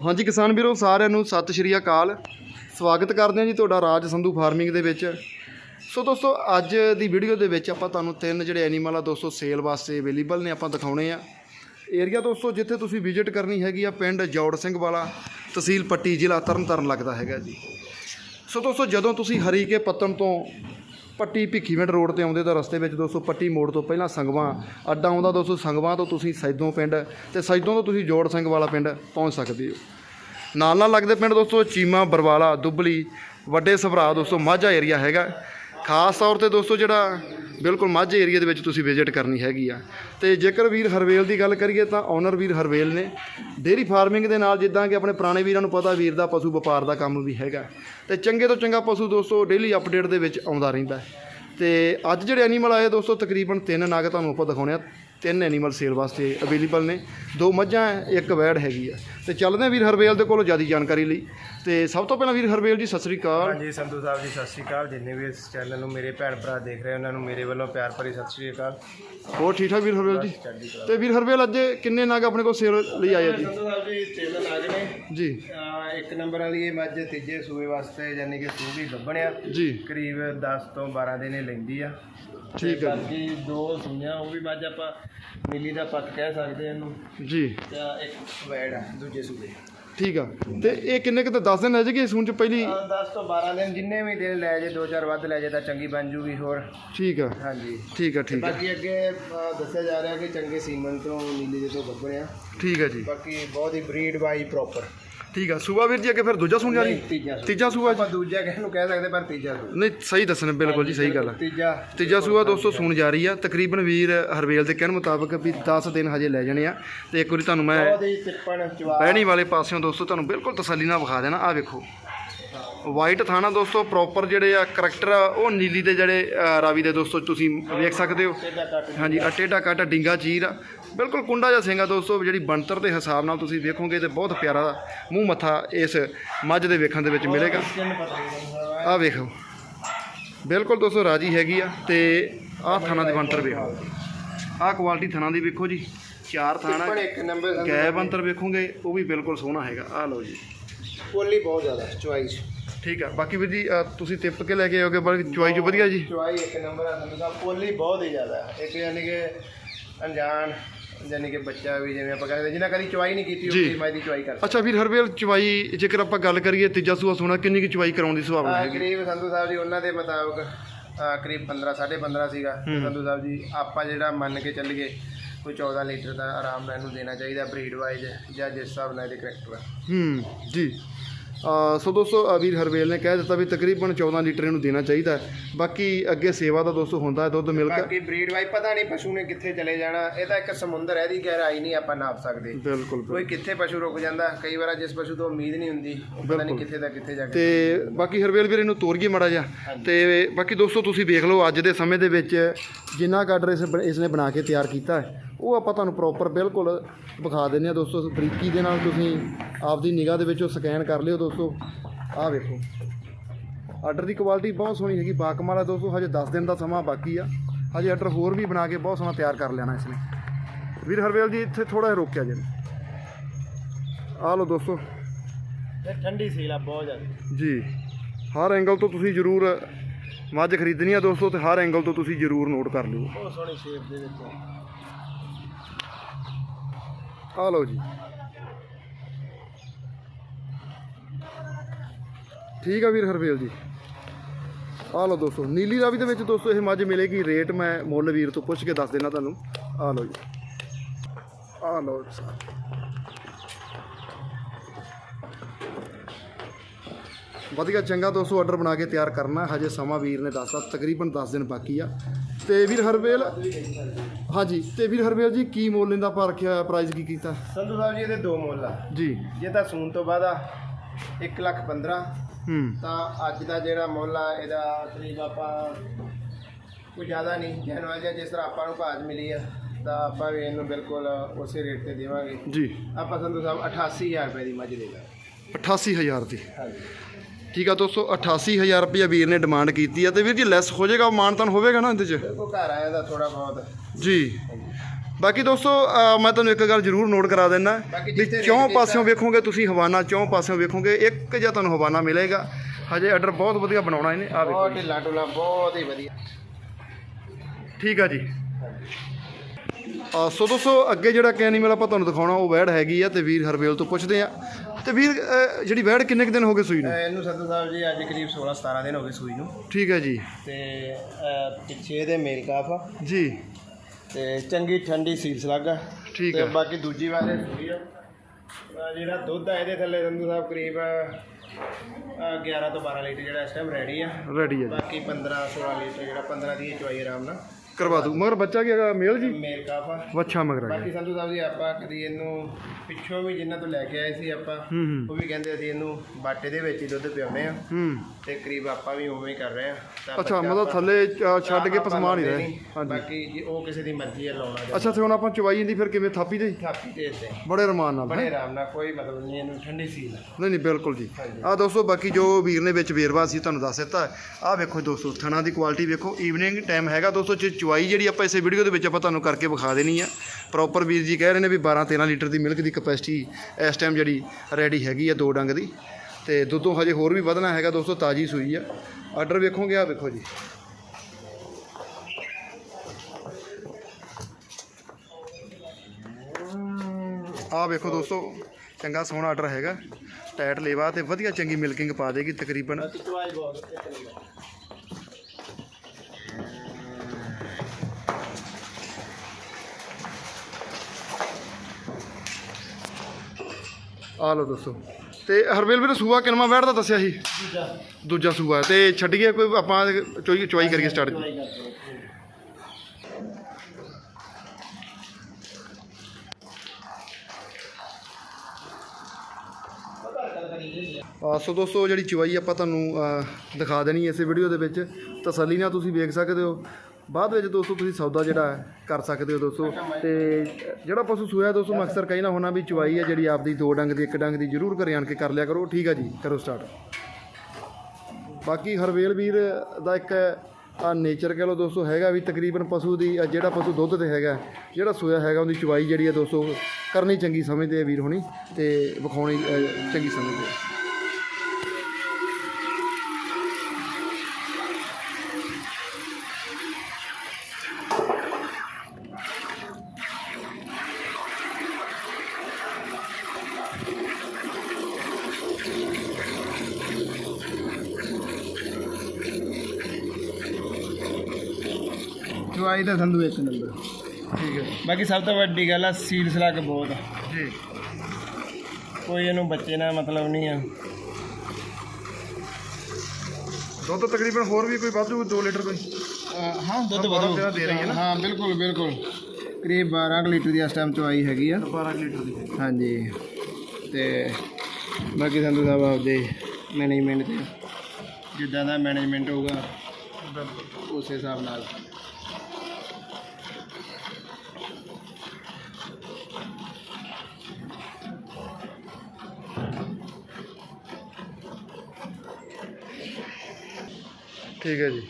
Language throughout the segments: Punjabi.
ਹਾਂਜੀ ਕਿਸਾਨ ਵੀਰੋ, ਸਾਰਿਆਂ ਨੂੰ ਸਤਿ ਸ਼੍ਰੀ ਅਕਾਲ। ਸਵਾਗਤ ਕਰਦੇ ਹਾਂ ਜੀ ਤੁਹਾਡਾ ਰਾਜ ਸੰਧੂ ਫਾਰਮਿੰਗ ਦੇ ਵਿੱਚ। ਸੋ ਦੋਸਤੋ, ਅੱਜ ਦੀ ਵੀਡੀਓ ਦੇ ਵਿੱਚ ਆਪਾਂ ਤੁਹਾਨੂੰ ਤਿੰਨ ਜਿਹੜੇ ਐਨੀਮਲ ਆ ਦੋਸਤੋ, ਸੇਲ ਵਾਸਤੇ ਅਵੇਲੇਬਲ ਨੇ ਆਪਾਂ ਦਿਖਾਉਣੇ ਆ। ਏਰੀਆ ਦੋਸਤੋ, ਜਿੱਥੇ ਤੁਸੀਂ ਵਿਜ਼ਿਟ ਕਰਨੀ ਹੈਗੀ ਆ ਪਿੰਡ ਜੌੜ ਸਿੰਘ ਵਾਲਾ, ਤਹਿਸੀਲ ਪੱਟੀ ਜ਼ਿਲ੍ਹਾ ਤਰਨਤਾਰਨ ਲੱਗਦਾ ਹੈਗਾ ਜੀ। ਸੋ ਦੋਸਤੋ, ਜਦੋਂ ਤੁਸੀਂ ਹਰੀਕੇ ਪੱਤਨ ਤੋਂ ਪੱਟੀ ਭਿੱਖੀਵਿੰਡ ਰੋਡ ਤੇ ਆਉਂਦੇ ਤਾਂ ਰਸਤੇ ਵਿੱਚ ਦੋਸਤੋ ਪੱਟੀ ਮੋੜ ਤੋਂ ਪਹਿਲਾਂ ਸੰਗਵਾਂ ਅੱਡਾ ਆਉਂਦਾ ਦੋਸਤੋ ਸੰਗਵਾਂ ਤੋਂ ਤੁਸੀਂ ਸੈਦੋਂ ਪਿੰਡ ਤੇ ਸੈਦੋਂ ਤੋਂ ਤੁਸੀਂ ਜੋੜ ਸਿੰਘ ਵਾਲਾ ਪਿੰਡ ਪਹੁੰਚ ਸਕਦੇ ਹੋ। ਨਾਲ ਨਾਲ ਲੱਗਦੇ ਪਿੰਡ ਦੋਸਤੋ ਚੀਮਾ, ਬਰਵਾਲਾ, ਦੁੱਬਲੀ, ਵੱਡੇ ਸਭਰਾ ਦੋਸਤੋ ਮਾਝਾ ਏਰੀਆ ਹੈਗਾ। ਖਾਸ ਤੌਰ ਤੇ ਦੋਸਤੋ ਜਿਹੜਾ ਬਿਲਕੁਲ ਮਾਝੇ ਏਰੀਆ ਦੇ ਵਿੱਚ ਤੁਸੀਂ ਵਿਜ਼ਿਟ ਕਰਨੀ ਹੈਗੀ ਆ। ਤੇ ਜੇਕਰ ਵੀਰ ਹਰਵੇਲ ਦੀ ਗੱਲ ਕਰੀਏ ਤਾਂ ਓਨਰ ਵੀਰ ਹਰਵੇਲ ਨੇ ਡੇਰੀ ਫਾਰਮਿੰਗ ਦੇ ਨਾਲ ਜਿੱਦਾਂ ਕਿ ਆਪਣੇ ਪੁਰਾਣੇ ਵੀਰਾਂ ਨੂੰ ਪਤਾ ਵੀਰ ਦਾ ਪਸ਼ੂ ਵਪਾਰ ਦਾ ਕੰਮ ਵੀ ਹੈਗਾ। ਤੇ ਚੰਗੇ ਤੋਂ ਚੰਗਾ ਪਸ਼ੂ ਦੋਸਤੋ ਡੇਲੀ ਅਪਡੇਟ ਦੇ ਵਿੱਚ ਆਉਂਦਾ ਰਹਿੰਦਾ। ਹੈ। ਤੇ ਅੱਜ ਜਿਹੜੇ ਐਨੀਮਲ ਆਏ ਦੋਸਤੋ ਤਕਰੀਬਨ ਤਿੰਨ ਨਗ ਤੁਹਾਨੂੰ ਆਪਾਂ ਦਿਖਾਉਣੇ ਆ। ਤਿੰਨ ਐਨੀਮਲ ਸੇਲ ਵਾਸਤੇ ਅਵੇਲੇਬਲ ਨੇ। ਦੋ ਮੱਝਾਂ ਇੱਕ ਵੈੜ ਹੈਗੀ ਆ। ਤੇ ਚੱਲਦੇ ਆ ਵੀਰ ਹਰਵੇਲ ਦੇ ਕੋਲੋਂ ਜ਼ਿਆਦਾ ਜਾਣਕਾਰੀ ਲਈ। ਤੇ ਸਭ ਤੋਂ ਪਹਿਲਾਂ ਵੀਰ ਹਰਵੇਲ ਜੀ ਸਤਿ ਸ੍ਰੀ ਅਕਾਲ। ਹਾਂਜੀ ਸੰਧੂ ਸਾਹਿਬ ਜੀ ਸਤਿ ਸ਼੍ਰੀ ਅਕਾਲ। ਜਿੰਨੇ ਵੀ ਇਸ ਚੈਨਲ ਨੂੰ ਮੇਰੇ ਭੈਣ ਭਰਾ ਦੇਖ ਰਹੇ ਉਹਨਾਂ ਨੂੰ ਮੇਰੇ ਵੱਲੋਂ ਪਿਆਰ ਭਰੀ ਸਤਿ ਸ਼੍ਰੀ ਅਕਾਲ। ਹੋਰ ਠੀਕ ਠਾਕ ਵੀਰ ਹਰਵੇਲ ਜੀ? ਤੇ ਵੀਰ ਹਰਵੇਲ ਅੱਜ ਕਿੰਨੇ ਨਗ ਆਪਣੇ ਕੋਲ ਸੇਲ ਲਈ ਆਏ ਆ ਜੀ? ਸੰਧੂ ਸਾਹਿਬ ਜੀ ਤਿੰਨ ਨਾਗ ਨੇ। ਜੀ। ਇੱਕ ਨੰਬਰ ਵਾਲੀ ਇਹ ਮੱਝ ਤੀਜੇ ਸੂਏ ਵਾਸਤੇ ਯਾਨੀ ਕਿ ਸੂਹ ਵੀ ਗੱਭਣਿਆ ਜੀ। ਕਰੀਬ 10 ਤੋਂ 12 ਦਿਨ ਇਹ ਲੈਂਦੀ ਆ। ਠੀਕ ਹੈ ਬਾਕੀ ਦੋ ਸੂਈਆਂ ਉਹ ਵੀ ਮੱਝ ਆਪਾਂ ਨੀਲੀ ਦਾ ਪੱਕ ਕਹਿ ਸਕਦੇ ਹਾਂ ਇਹਨੂੰ। ਜੀ। ਤੇ ਇੱਕ ਵੈੜ ਆ ਦੂਜੇ ਸੂਏ। ਠੀਕ ਆ। ਤੇ ਇਹ ਕਿੰਨੇ ਕਿਤੇ 10 ਦਿਨ ਰਹਿ ਜੇਗੀ ਸੂਨ ਚ ਪਹਿਲੀ? 10 ਤੋਂ 12 ਦਿਨ ਜਿੰਨੇ ਵੀ ਦਿਨ ਲੈ ਜੇ ਦੋ ਚਾਰ ਵੱਧ ਲੈ ਜੇ ਤਾਂ ਚੰਗੀ ਬਣ ਜੂਗੀ ਹੋਰ। ਠੀਕ ਆ। ਹਾਂਜੀ। ਠੀਕ ਆ ਠੀਕ ਆ। ਬਾਕੀ ਅੱਗੇ ਦੱਸਿਆ ਜਾ ਰਿਹਾ ਕਿ ਚੰਗੇ ਸੀਮਨ ਤੋਂ ਨੀਲੀ ਦੇ ਤੋਂ ਗੱਭਣਿਆ ਠੀਕ ਆ ਜੀ। ਬਾਕੀ ਬਹੁਤ ਹੀ ਬਰੀਡ ਵਾਈ ਪ੍ਰੋਪਰ ਠੀਕ ਆ ਸੂਬਾ ਵੀਰ ਜੀ ਅੱਗੇ ਫਿਰ ਦੂਜਾ ਸੂਣ ਜਾ? ਰਹੀ ਤੀਜਾ ਸੂਆ। ਤੀਜਾ ਸੂਆ ਆਪਾਂ ਦੂਜਾ ਕਿਸੇ ਨੂੰ ਕਹਿ ਸਕਦੇ ਪਰ ਤੀਜਾ ਸੂਆ। ਨਹੀਂ ਸਹੀ ਦੱਸਣ ਬਿਲਕੁਲ ਜੀ ਸਹੀ ਗੱਲ ਆ। ਤੀਜਾ ਤੀਜਾ ਸੂਆ ਦੋਸਤੋ ਸੂਣ ਜਾ ਰਹੀ ਆ ਤਕਰੀਬਨ ਵੀਰ ਹਰਵੇਲ ਦੇ ਕਹਿਣ ਮੁਤਾਬਕ ਵੀ 10 ਦਿਨ ਹਜੇ ਲੈ ਜਾਣੇ ਆ ਤੇ ਇੱਕ ਵਾਰੀ ਤੁਹਾਨੂੰ ਮੈਂ ਚਵਾ ਬਹਿਣੀ ਵਾਲੇ ਪਾਸਿਓਂ ਦੋਸਤੋ ਤੁਹਾਨੂੰ ਬਿਲਕੁਲ ਤਸੱਲੀ ਨਾਲ ਵਿਖਾ ਦੇਣਾ ਆ ਵੇਖੋ। ਵਾਈਟ ਥਾਣਾ ਦੋਸਤੋ ਪ੍ਰੋਪਰ ਜਿਹੜੇ ਆ ਕਰੈਕਟਰ ਆ ਉਹ ਨੀਲੀ ਦੇ ਜਿਹੜੇ ਅ, ਰਾਵੀ ਦੇ ਦੋਸਤੋ ਤੁਸੀਂ ਵੇਖ ਸਕਦੇ ਹੋ। ਹਾਂਜੀ ਅੱਟੇ ਡਾ ਕੱਟ ਡਿੰਗਾ ਚੀਰ ਆ। ਬਿਲਕੁਲ ਕੁੰਡਾ ਜਿਹਾ ਸਿੰਘਾ ਦੋਸਤੋ ਜਿਹੜੀ ਬਣਤਰ ਦੇ ਹਿਸਾਬ ਨਾਲ ਤੁਸੀਂ ਵੇਖੋਗੇ ਤੇ ਬਹੁਤ ਪਿਆਰਾ ਮੂੰਹ ਮੱਥਾ ਇਸ ਮੱਝ ਦੇ ਵੇਖਣ ਦੇ ਵਿੱਚ ਮਿਲੇਗਾ। ਆ ਵੇਖੋ। ਬਿਲਕੁਲ ਦੋਸਤੋ ਰਾਜੀ ਹੈਗੀ ਆ ਤੇ ਆਹ ਥਾਣਾ ਦੀ ਬਣਤਰ ਵੇਖੋ। ਆਹ ਕੁਆਲਿਟੀ ਥਾਣਾ ਦੀ ਵੇਖੋ ਜੀ। ਚਾਰ ਥਾਣਾ ਪਰ ਇੱਕ ਨੰਬਰ ਗੈਬ ਅੰਤਰ ਵੇਖੋਗੇ ਉਹ ਵੀ ਬਿਲਕੁਲ ਸੋਹਣਾ ਹੈਗਾ। ਆਹ ਲਓ ਜੀ। ਪੋਲੀ ਬਹੁਤ ਜ਼ਿਆਦਾ ਚੁਆਈਸ ਠੀਕ ਆ। ਬਾਕੀ ਵੀਰ ਜੀ ਤੁਸੀਂ ਟਿਪ ਕੇ ਲੈ ਕੇ ਆਓਗੇ ਬਾਕੀ ਚੁਆਈ ਚ ਵਧੀਆ ਜੀ? ਚੁਆਈ ਇੱਕ ਨੰਬਰ ਆ ਤੁਹਾਨੂੰ ਤਾਂ ਪੋਲੀ ਬਹੁਤ ਹੀ ਜ਼ਿਆਦਾ। ਹੈ। ਇੱਕ ਯਾਨੀ ਕਿ ਅਣਜਾਣ ਯਾਨੀ ਕਿ ਬੱਚਾ ਵੀ ਜਿਵੇਂ ਆਪਾਂ ਕਹਿੰਦੇ ਜਿਹਨਾਂ ਕਦੀ ਚੁਆਈ ਨਹੀਂ ਕੀਤੀ ਜੀ। ਉਹ ਮਾਈ ਦੀ ਚੁਆਈ ਕਰ ਅੱਛਾ ਵੀਰ ਹਰਵੇਲ ਚੁਆਈ ਜੇਕਰ ਆਪਾਂ ਗੱਲ ਕਰੀਏ ਤੀਜਾ ਸੂਆ ਸੋਣਾ ਕਿੰਨੀ ਕੀ ਚੁਆਈ ਕਰਾਉਣ ਦੀ ਸੁਭਾਵਨਾ ਆ ਹੈਗੀ? ਕਰੀਬ ਸੰਧੂ ਸਾਹਿਬ ਜੀ ਉਹਨਾਂ ਦੇ ਮੁਤਾਬਕ ਆ, ਕਰੀਬ 15 15.5 ਸੀਗਾ। ਤੇ ਸੰਧੂ ਸਾਹਿਬ ਜੀ ਆਪਾਂ ਜਿਹੜਾ ਮੰਨ ਕੇ ਚੱਲੀਏ ਕੋਈ 14 ਲੀਟਰ ਦਾ ਆਰਾਮ ਨਾਲ ਇਹਨੂੰ ਦੇਣਾ ਚਾਹੀਦਾ ਬਰੀਡ ਵਾਈਜ਼ ਜਾਂ ਜਿਸ ਹਿਸਾਬ ਨਾਲ ਇਹਦੇ ਕਰੈਕਟਰ ਆ। ਹੂੰ ਜੀ। ਸੋ ਦੋਸਤੋ ਅ, ਵੀਰ ਹਰਵੇਲ ਨੇ ਕਹਿ ਦਿੱਤਾ ਵੀ ਤਕਰੀਬਨ 14 ਲੀਟਰ ਇਹਨੂੰ ਦੇਣਾ ਚਾਹੀਦਾ। ਬਾਕੀ ਅੱਗੇ ਸੇਵਾ ਦਾ ਦੋਸਤੋ ਹੁੰਦਾ ਹੈ ਦੁੱਧ ਮਿਲਕ ਬਾਕੀ ਬਰੀਡ ਵਾਈਜ਼ ਪਤਾ ਨਹੀਂ ਪਸ਼ੂ ਨੇ ਕਿੱਥੇ ਚਲੇ ਜਾਣਾ। ਇਹ ਤਾਂ ਇੱਕ ਸਮੁੰਦਰ ਹੈ ਇਹਦੀ ਗਹਿਰਾਈ ਨਹੀਂ ਆਪਾਂ ਨਾਪ ਸਕਦੇ। ਬਿਲਕੁਲ ਕੋਈ ਕਿੱਥੇ ਪਸ਼ੂ ਰੁਕ ਜਾਂਦਾ ਕਈ ਵਾਰ ਜਿਸ ਪਸ਼ੂ ਤੋਂ ਉਮੀਦ ਨਹੀਂ ਹੁੰਦੀ ਪਤਾ ਨਹੀਂ ਕਿੱਥੇ ਦਾ ਕਿੱਥੇ ਜਾ ਕੇ ਤੇ ਬਾਕੀ ਹਰਵੇਲ ਵੀਰ ਇਹਨੂੰ ਤੋਰੀਏ ਮੜਾ ਜਾ ਤੇ ਬਾਕੀ ਦੋਸਤੋ ਤੁਸੀਂ ਵੇਖ ਲਓ ਅੱਜ ਦੇ ਸਮੇਂ ਦੇ ਵਿੱਚ ਜਿੰਨਾ ਕੁ ਆਰਡਰ ਇਸ ਇਸ ਨੇ ਬਣਾ ਕੇ ਤਿਆਰ ਕੀਤਾ ਹੈ ਉਹ ਆਪਾਂ ਤੁਹਾਨੂੰ ਪ੍ਰੋਪਰ ਬਿਲਕੁਲ ਵਿਖਾ ਦਿੰਦੇ ਆ ਦੋਸਤੋ ਬਰੀਕੀ ਦੇ ਨਾਲ ਤੁਸੀਂ ਆਪਦੀ ਨਿਗਾਹ ਦੇ ਵਿੱਚੋਂ ਸਕੈਨ ਕਰ ਲਿਓ ਦੋਸਤੋ। ਆਹ ਵੇਖੋ। ਆਰਡਰ ਦੀ ਕੁਆਲਿਟੀ ਬਹੁਤ ਸੋਹਣੀ ਹੈਗੀ ਬਾਕਮਾਲ ਦੋਸਤੋ ਹਜੇ 10 ਦਿਨ ਦਾ ਸਮਾਂ ਬਾਕੀ ਆ। ਹਜੇ ਆਰਡਰ ਹੋਰ ਵੀ ਬਣਾ ਕੇ ਬਹੁਤ ਸੋਹਣਾ ਤਿਆਰ ਕਰ ਲੈਣਾ ਇਸ ਨੇ। ਵੀਰ ਹਰਵੇਲ ਜੀ ਇੱਥੇ ਥੋੜਾ ਜਿਹਾ ਰੋਕਿਆ ਜੀ। ਆਹ ਲਓ ਦੋਸਤੋ। ਇਹ ਠੰਡੀ ਸੀਲ ਆ ਬਹੁਤ ਜ਼ਿਆਦਾ। ਜੀ। ਹਰ ਐਂਗਲ ਤੋਂ ਤੁਸੀਂ ਜ਼ਰੂਰ ਮੱਝ ਖਰੀਦਣੀ ਆ ਦੋਸਤੋ ਤੇ ਹਰ ਐਂਗਲ ਤੋਂ ਤੁਸੀਂ ਜ਼ਰੂਰ ਨੋਟ ਕਰ ਲਿਓ। ਬਹੁਤ ਸੋਹਣੀ ਸ਼ੇਪ ਦੇ ਵਿੱਚ। ਆ ਲਓ ਜੀ। ਠੀਕ ਆ ਵੀਰ ਹਰਵੇਲ ਜੀ। ਆ ਲਓ ਦੋਸਤੋ, ਨੀਲੀ ਰਾਵੀ ਦੇ ਵਿੱਚ ਦੋਸਤੋ ਇਹ ਮੱਝ ਮਿਲੇਗੀ। ਰੇਟ ਮੈਂ ਮੁੱਲ ਵੀਰ ਤੋਂ ਪੁੱਛ ਕੇ ਦੱਸ ਦੇਣਾ ਤੁਹਾਨੂੰ। ਆ ਲਓ ਜੀ। ਆ ਲਓ ਵਧੀਆ ਚੰਗਾ ਦੋਸਤੋ ਆਰਡਰ ਬਣਾ ਕੇ ਤਿਆਰ ਕਰਨਾ। ਹਜੇ ਸਮਾਂ ਵੀਰ ਨੇ ਦੱਸਤਾ ਤਕਰੀਬਨ 10 ਦਿਨ ਬਾਕੀ ਆ। ਤੇ ਵੀਰ ਹਰਵੇਲ ਹਾਂਜੀ ਤੇ ਵੀਰ ਹਰਵੇਲ ਜੀ ਕੀ ਮੁੱਲ ਇਹਦਾ ਆਪਾਂ ਰੱਖਿਆ ਪ੍ਰਾਈਸ ਕੀ ਕੀਤਾ? ਸੰਧੂ ਸਾਹਿਬ ਜੀ ਇਹਦੇ ਦੋ ਮੁੱਲ ਆ। ਜੀ। ਜੇ ਤਾਂ ਸੂਨ ਤੋਂ ਬਾਅਦ ਆ 1 ਲੱਖ 15 ਹੂੰ। ਤਾਂ ਅੱਜ ਦਾ ਜਿਹੜਾ ਮੁੱਲ ਆ ਇਹਦਾ ਕਰੀਬ ਆਪਾਂ ਕੋਈ ਜ਼ਿਆਦਾ ਨਹੀਂ। ਜੈਨੂਅਲ ਜਿਹਾ ਜਿਸ ਤਰ੍ਹਾਂ ਆਪਾਂ ਨੂੰ ਭਾਜ ਮਿਲੀ ਆ ਤਾਂ ਆਪਾਂ ਵੀ ਇਹਨੂੰ ਬਿਲਕੁਲ ਉਸੇ ਰੇਟ ਤੇ ਦੇਵਾਂਗੇ। ਜੀ। ਆਪਾਂ ਸੰਧੂ ਸਾਹਿਬ 88000 ਰੁਪਏ ਦੀ ਮੱਝ ਦੇਗਾ। 88000 ਦੀ। ਹਾਂਜੀ। ਠੀਕ ਆ ਦੋਸਤੋ 88000 ਰੁਪਏ ਵੀਰ ਨੇ ਡਿਮਾਂਡ ਕੀਤੀ ਆ ਤੇ ਵੀਰ ਜੀ ਲੈਸ ਹੋ ਜਾਏਗਾ ਮਾਨਤਨ ਹੋਵੇਗਾ ਨਾ ਇਹਦੇ ਚ? ਬਿਲਕੁਲ ਘਰ ਆਇਆ ਦਾ ਥੋੜਾ ਬਹੁਤ। ਜੀ। ਬਾਕੀ ਦੋਸਤੋ ਮੈਂ ਤੁਹਾਨੂੰ ਇੱਕ ਗੱਲ ਜ਼ਰੂਰ ਨੋਟ ਕਰਾ ਦਿੰਦਾ ਵੀ ਚੌਂ ਪਾਸਿਓਂ ਵੇਖੋਗੇ ਤੁਸੀਂ ਹਵਾਨਾ ਚੌਂ ਪਾਸਿਓਂ ਵੇਖੋਗੇ ਇੱਕ ਜਿਹਾ ਤੁਹਾਨੂੰ ਹਵਾਨਾ ਮਿਲੇਗਾ। ਹਜੇ ਆਰਡਰ ਬਹੁਤ ਵਧੀਆ ਬਣਾਉਣਾ ਇਹਨੇ ਆ ਵੇਖੋ ਢਿੱਲਾ ਢੁੱਲਾ ਬਹੁਤ ਹੀ ਵਧੀਆ। ਠੀਕ ਆ ਜੀ। ਸੋ ਦੋਸਤੋ ਅੱਗੇ ਜਿਹੜਾ ਕਿ ਐਨੀਮਲ ਆਪਾਂ ਤੁਹਾਨੂੰ ਦਿਖਾਉਣਾ ਉਹ ਵੈੜ ਹੈਗੀ ਆ ਤੇ ਵੀਰ ਹਰਵੇਲ ਤੋਂ ਪੁੱਛਦੇ ਆ। ਤੇ ਵੀਰ ਜਿਹੜੀ ਵੈੜ ਕਿੰਨੇ ਕੁ ਦਿਨ ਹੋ ਗਏ ਸੂਈ ਨੂੰ? ਅਹ ਇਹਨੂੰ ਸੰਧੂ ਸਾਹਿਬ ਜੀ ਅੱਜ ਕਰੀਬ 16 17 ਦਿਨ ਹੋ ਗਏ ਸੂਈ ਨੂੰ। ਠੀਕ ਹੈ ਜੀ। ਤੇ ਅਹ ਪਿੱਛੇ ਇਹਦੇ ਮੇਲ ਕਾਫ ਆ। ਜੀ। ਤੇ ਚੰਗੀ ਠੰਡੀ ਸੀਲ ਸਲੱਗ ਆ। ਠੀਕ ਤੇ ਆ ਬਾਕੀ ਦੂਜੀ ਵਾਰ ਇਹ ਸੂਈ ਆ। ਅਹ ਜਿਹੜਾ ਦੁੱਧ ਆ ਇਹਦੇ ਥੱਲੇ ਸੰਧੂ ਸਾਹਿਬ ਕਰੀਬ ਅਹ 11 ਤੋਂ 12 ਲੀਟਰ ਜਿਹੜਾ ਇਸ ਟਾਈਮ ਰੈਡੀ ਆ। ਰੈਡੀ ਹੈ ਜੀ। ਬਾਕੀ 15 16 ਲੀਟਰ ਜਿਹੜਾ 15 ਦੀ ਚਵਾਈ ਆਰਾਮ ਨਾਲ। ਕਰਵਾ ਦੂ। ਮਗਰ ਬੱਚਾ ਕੀ ਹੈਗਾ? ਮੇਲ ਜੀ? ਮੇਲ ਕਾਫ ਆ। ਵੱਛਾ ਮਗਰ ਹੈਗਾ ਬਾਕੀ ਸੰਧੂ ਸਾਹਿਬ ਜੀ ਆਪਾਂ ਕਦੀ ਇਹਨੂੰ ਪਿੱਛੋਂ ਵੀ ਜਿੰਨਾਂ ਤੋਂ ਲੈ ਕੇ ਆਏ ਸੀ ਆਪਾਂ ਹੂੰ ਹੂੰ। ਉਹ ਵੀ ਕਹਿੰਦੇ ਅਸੀਂ ਇਹਨੂੰ ਬਾਟੇ ਦੇ ਵਿੱਚ ਹੀ ਦੁੱਧ ਪਿਆਉਂਦੇ ਆ ਹੂੰ। ਤੇ ਕਰੀਬ ਆਪਾਂ ਵੀ ਉਵੇਂ ਹੀ ਕਰ ਰਹੇ ਆ ਤਾਂ ਅੱਛਾ ਬੱਚਾ ਮਤਲਬ ਆਪਾਂ- ਥੱਲੇ ਅ, ਛੱਡ ਕੇ ਆਪਾਂ ਪਸਮਾ ਨਹੀਂ ਲਾਉਂਦੇ ਰਹੇ। ਹਾਂਜੀ। ਬਾਕੀ ਜੀ ਉਹ ਕਿਸੇ ਦੀ ਮਰਜ਼ੀ ਹੈ ਲਾਉਣਾ ਜਾਂ ਅੱਛਾ ਤੇ ਹੁਣ ਆਪਾਂ ਚਵਾਈ ਜਾਂਦੀ ਫਿਰ ਕਿਵੇਂ? ਥਾਪੀ ਦੇ ਥਾਪੀ ਦੇ ਦੇ ਬੜੇ ਰਮਾਨ ਨਾਲ ਬੜੇ ਹੈਂ? ਆਰਾਮ ਨਾਲ ਕੋਈ ਮਤਲਬ ਨਹੀਂ ਇਹਨੂੰ ਠੰਡੀ ਸੀਲ ਆ ਨਹੀਂ ਨਹੀਂ ਬਿਲਕੁਲ ਜੀ। ਹਾਂਜੀ। ਆ ਦੋਸਤੋ ਬਾਕੀ ਜੋ ਵੀਰ ਨੇ ਵਿੱਚ ਵੇਰਵਾ ਸੀ ਤੁਹਾਨੂੰ ਦੱਸ ਦਿੱਤਾ। ਆ ਵੇਖੋ ਦੋਸਤੋ ਥਣਾ ਦੀ ਕੁਆਲਿਟੀ ਵੇਖੋ। ਈਵਨਿੰਗ ਟਾਈਮ ਹੈਗਾ ਦੋਸਤੋ ਚ ਚੁਆਈ ਜਿਹੜੀ ਆਪਾਂ ਇਸੇ ਵੀਡੀਓ ਦੇ ਵਿੱਚ ਆਪਾਂ ਤੁਹਾਨੂੰ ਕਰਕੇ ਵਿਖਾ ਦੇਣੀ ਆ। ਪ੍ਰੋਪਰ ਵੀਰ ਜੀ ਕਹਿ ਰਹੇ ਨੇ ਵੀ 12 13 ਲੀਟਰ ਦੀ ਮਿਲਕ ਦੀ ਕਪੈਸਿਟੀ ਇਸ ਟਾਈਮ ਜਿਹੜੀ ਰੈਡੀ ਹੈਗੀ ਆ ਦੋ ਡੰਗ ਦੀ। ਤੇ ਦੁੱਧੋਂ ਹਜੇ ਹੋਰ ਵੀ ਵਧਣਾ ਹੈਗਾ ਦੋਸਤੋ, ਤਾਜੀ ਸੂਈ ਆ। ਆਰਡਰ ਵੇਖੋਗੇ ਆ ਵੇਖੋ ਜੀ। ਆ ਵੇਖੋ ਦੋਸਤੋ, ਚੰਗਾ ਸੋਹਣਾ ਆਰਡਰ ਹੈਗਾ। ਟਾਈਟ ਲੇਵਾ ਤੇ ਵਧੀਆ ਚੰਗੀ ਮਿਲਕਿੰਗ ਪਾ ਦੇਗੀ ਤਕਰੀਬਨ। ਆ ਲਓ ਦੋਸਤੋ ਤੇ ਹਰਵੇਲ ਵੀਰ ਸੂਆ ਕਿਨਮਾ ਵੈੜ ਦਾ ਦੱਸਿਆ ਸੀ? ਦੂਜਾ। ਦੂਜਾ ਸੂਆ। ਤੇ ਛੱਡੀਏ ਕੋਈ ਆਪਾਂ ਚੋਈ ਚੁਆਈ ਕਰੀਏ ਸਟਾਰਟ ਚਵਾਈ ਸੋ ਦੋਸਤੋ ਜਿਹੜੀ ਚੁਆਈ ਆਪਾਂ ਤੁਹਾਨੂੰ ਦਿਖਾ ਦੇਣੀ ਇਸੇ ਵੀਡੀਓ ਦੇ ਵਿੱਚ ਤਸੱਲੀ ਨਾਲ ਤੁਸੀਂ ਵੇਖ ਸਕਦੇ ਹੋ। ਬਾਅਦ ਵਿੱਚ ਦੋਸਤੋ ਤੁਸੀਂ ਸੌਦਾ ਜਿਹੜਾ ਕਰ ਸਕਦੇ ਹੋ ਦੋਸਤੋ। ਤੇ ਜਿਹੜਾ ਪਸ਼ੂ ਸੂਇਆ ਦੋਸਤੋ, ਮੈਂ ਅਕਸਰ ਕਹਿਣਾ ਹੋਣਾ ਵੀ ਚਵਾਈ ਹੈ ਜਿਹੜੀ ਆਪਦੀ ਦੋ ਡੰਗ ਦੀ, ਇੱਕ ਡੰਗ ਦੀ ਜ਼ਰੂਰ ਘਰੇ ਆਣ ਕੇ ਕਰ ਲਿਆ ਕਰੋ। ਠੀਕ ਹੈ ਜੀ, ਕਰੋ ਸਟਾਰਟ ਬਾਕੀ ਹਰਵੇਲ ਵੀਰ ਦਾ ਇੱਕ ਆ ਨੇਚਰ ਕਹ ਲਓ ਦੋਸਤੋ, ਹੈਗਾ ਵੀ ਤਕਰੀਬਨ ਪਸ਼ੂ ਦੀ ਜਿਹੜਾ ਪਸ਼ੂ ਦੁੱਧ ਤੇ ਹੈਗਾ, ਜਿਹੜਾ ਸੋਇਆ ਹੈਗਾ, ਉਹਦੀ ਚਵਾਈ ਜਿਹੜੀ ਹੈ ਦੋਸਤੋ, ਕਰਨੀ ਚੰਗੀ ਸਮਝਦੇ ਆ ਵੀਰ ਹੋਣੀ ਤੇ ਵਿਖਾਉਣੀ ਚੰਗੀ ਸਮਝਦੇ ਆ। ਚਵਾਈ ਦਾ ਸੰਧੂ ਇੱਕ ਨੰਬਰ ਠੀਕ ਹੈ। ਬਾਕੀ ਸਭ ਤੋਂ ਵੱਡੀ ਗੱਲ ਆ ਸੀਲ ਸਲੱਗ ਬਹੁਤ ਆ। ਜੀ। ਕੋਈ ਇਹਨੂੰ ਬੱਚੇ ਨਾਲ ਮਤਲਬ ਨਹੀਂ ਆ। ਦੁੱਧ ਤਕਰੀਬਨ ਹੋਰ ਵੀ ਕੋਈ ਵਾਧੂ 2 ਲੀਟਰ ਕੋਈ? ਹਾਂ ਦੁੱਧ ਬਾਰਾਂ ਵਧੂ। ਤੇਰਾਂ ਦੇ ਰਹੀ ਹੈ ਨਾ? ਹਾਂ ਬਿਲਕੁਲ ਬਿਲਕੁਲ। ਕਰੀਬ 12 ਕੁ ਲੀਟਰ ਦੀ ਇਸ ਟਾਈਮ ਚਵਾਈ ਹੈਗੀ ਆ। 12 ਲੀਟਰ ਦੀ। ਹਾਂਜੀ। ਤੇ ਬਾਕੀ ਸੰਧੂ ਸਾਹਿਬ ਆਪਦੇ ਮੈਨੇਜਮੈਂਟ ਤੇ ਜਿੱਦਾਂ ਦਾ ਮੈਨੇਜਮੈਂਟ ਹੋਊਗਾ ਉਸੇ ਹਿਸਾਬ ਨਾਲ। ਠੀਕ ਹੈ ਜੀ।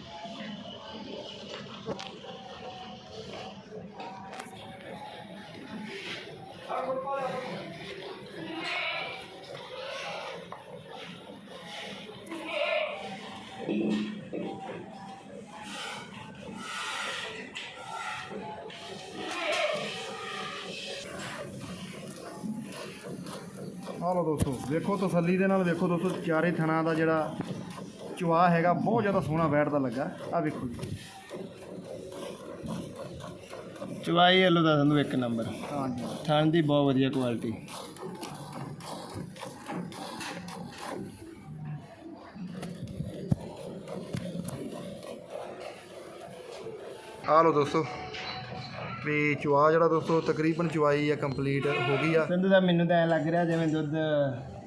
ਆ ਲਓ ਦੋਸਤੋ ਵੇਖੋ ਤਸੱਲੀ ਦੇ ਨਾਲ ਵੇਖੋ ਦੋਸਤੋ, ਚਾਰੇ ਥਣਾ ਦਾ ਜਿਹੜਾ ਚੁਆ ਹੈਗਾ ਬਹੁਤ ਜ਼ਿਆਦਾ ਸੋਹਣਾ ਬੈਠਦਾ ਲੱਗਾ। ਆ ਵੇਖੋ ਜੀ। ਚਵਾਈ ਵੱਲੋਂ ਦਾ ਸੰਧੂ ਇੱਕ ਨੰਬਰ। ਹਾਂਜੀ। ਥਣ ਦੀ ਬਹੁਤ ਵਧੀਆ ਕੁਆਲਿਟੀ ਆ ਲਓ ਦੋਸਤੋ ਵੀ ਚੁਆ ਜਿਹੜਾ ਦੋਸਤੋ ਤਕਰੀਬਨ ਚੁਆਈ ਆ ਕੰਪਲੀਟ ਹੋ ਗਈ ਆ। ਸੰਧੂ ਸਾਹਿਬ ਮੈਨੂੰ ਤਾਂ ਐ ਲੱਗ ਰਿਹਾ ਜਿਵੇਂ ਦੁੱਧ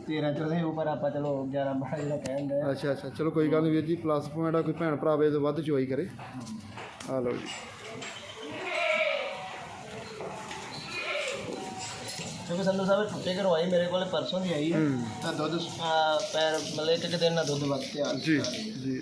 13 ਚੌਦਾਂ ਹੀ ਉੱਪਰ ਆਪਾਂ ਚਲੋ 11 12 ਜਿਹੜਾ ਕਹਿੰਦੇ ਆ। ਅੱਛਾ ਅੱਛਾ। ਚਲੋ ਕੋਈ ਗੱਲ ਨਹੀਂ ਵੀਰ ਜੀ ਪਲੱਸ ਪੁਆਇੰਟ ਆ ਕੋਈ ਭੈਣ ਭਰਾ ਵੇ ਤੋਂ ਵੱਧ ਚੁਆਈ ਕਰੇ। ਆ ਲਓ ਜੀ। ਕਿਉਂਕਿ ਸੰਧੂ ਸਾਹਿਬ ਛੁੱਟੇ ਕਰਵਾਈ ਮੇਰੇ ਕੋਲ ਪਰਸੋਂ ਦੀ ਆਈ। ਹੈ। ਤਾਂ ਦੁੱਧ ਪੈਰ ਮਤਲਬ ਇੱਕ ਦਿਨ ਨਾਲ ਦੁੱਧ ਵੱਧ ਤਿਆਰ ਜੀ ਜੀ।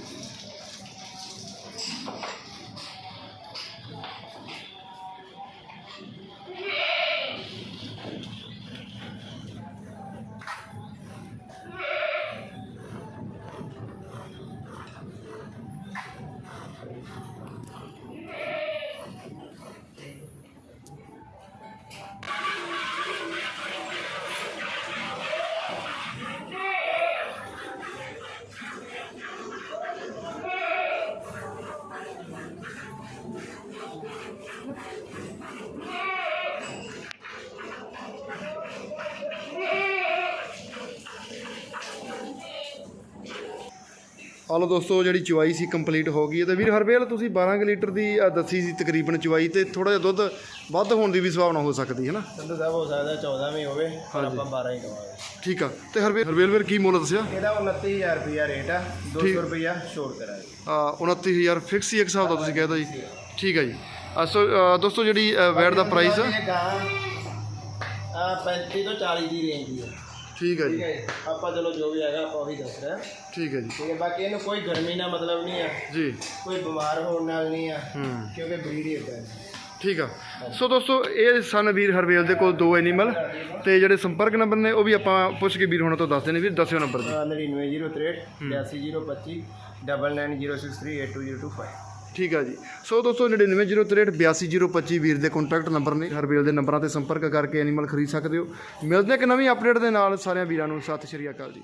ਆ ਲਓ ਦੋਸਤੋ ਜਿਹੜੀ ਚੁਆਈ ਸੀ ਕੰਪਲੀਟ ਹੋ ਗਈ ਹੈ ਤੇ ਵੀਰ ਹਰਬੇਲ ਤੁਸੀਂ 12 ਕੁ ਲੀਟਰ ਦੀ ਦੱਸੀ ਸੀ ਤਕਰੀਬਨ ਚੁਆਈ ਤੇ ਥੋੜਾ ਜਿਹਾ ਦੁੱਧ ਵੱਧ ਹੋਣ ਦੀ ਵੀ ਸੰਭਾਵਨਾ ਹੋ ਸਕਦੀ ਹੈ ਨਾ? ਸੰਧੂ ਸਾਹਿਬ ਹੋ ਸਕਦਾ 14 ਵੀ ਹੋਵੇ ਪਰ ਆਪਾਂ 12 ਹੀ ਕਵਾਂਗੇ ਠੀਕ ਆ। ਤੇ ਹਰਬੇਲ ਹਰਬੇਲ ਵੀਰ ਕੀ ਮੁੱਲ ਦੱਸਿਆ? ਇਹਦਾ 29000 ਰੁਪਿਆ ਰੇਟ ਆ 200 ਰੁਪਿਆ ਛੋੜ ਕਰਾਂਗੇ ਆ 29000 ਫਿਕਸ ਹੀ ਇੱਕ ਹਿਸਾਬ ਦਾ ਤੁਸੀਂ ਕਹਿ ਦੋ ਜੀ। ਠੀਕ ਜੀ। ਆ ਸੋ ਅ, ਦੋਸਤੋ ਜਿਹੜੀ ਵੈਟ ਦਾ ਪ੍ਰਾਈਸ ਆ? 35 ਤੋਂ 40 ਦੀ ਰੇਂਜ ਦੀ ਹੈ ਠੀਕ ਹੈ ਠੀਕ ਜੀ ਹੈ ਜੀ। ਆਪਾਂ ਚਲੋ ਜੋ ਵੀ ਹੈਗਾ ਆਪਾਂ ਉਹੀ ਦੱਸ ਰਹੇ ਹਾਂ। ਠੀਕ ਹੈ ਜੀ। ਠੀਕ ਹੈ ਬਾਕੀ ਇਹਨੂੰ ਕੋਈ ਗਰਮੀ ਨਾਲ ਮਤਲਬ ਨਹੀਂ ਆ। ਜੀ। ਕੋਈ ਬਿਮਾਰ ਹੋਣ ਨਾਲ ਨਹੀਂ ਆ ਹੂੰ। ਕਿਉਂਕਿ ਬਰੀਡ ਹੀ ਹੈ ਠੀਕ ਆ। ਸੋ ਦੋਸਤੋ ਇਹ ਸਨ ਵੀਰ ਹਰਵੇਲ ਦੇ ਕੋਲ ਦੋ ਐਨੀਮਲ ਤੇ ਜਿਹੜੇ ਸੰਪਰਕ ਨੰਬਰ ਨੇ ਉਹ ਵੀ ਆਪਾਂ ਪੁੱਛ ਕੇ ਵੀਰ ਹੋਣਾ ਤੋਂ ਦੱਸਦੇ ਨੇ ਵੀਰ ਦੱਸਿਓ ਨੰਬਰ ਜੀ। 99063 82025 9906382025 ਠੀਕ ਆ ਜੀ। ਸੋ ਦੋਸਤੋ 9903 82025 ਵੀਰ ਦੇ ਕੰਟੈਕਟ ਨੰਬਰ ਨੇ। ਹਰਵੇਲ ਦੇ ਨੰਬਰਾਂ ਤੇ ਸੰਪਰਕ ਕਰਕੇ ਐਨੀਮਲ ਖਰੀਦ ਸਕਦੇ ਹੋ। ਮਿਲਦੇ ਇੱਕ ਨਵੀਂ ਅਪਡੇਟ ਦੇ ਨਾਲ। ਸਾਰਿਆਂ ਵੀਰਾਂ ਨੂੰ ਸਤਿ ਸ਼੍ਰੀ ਅਕਾਲ ਜੀ।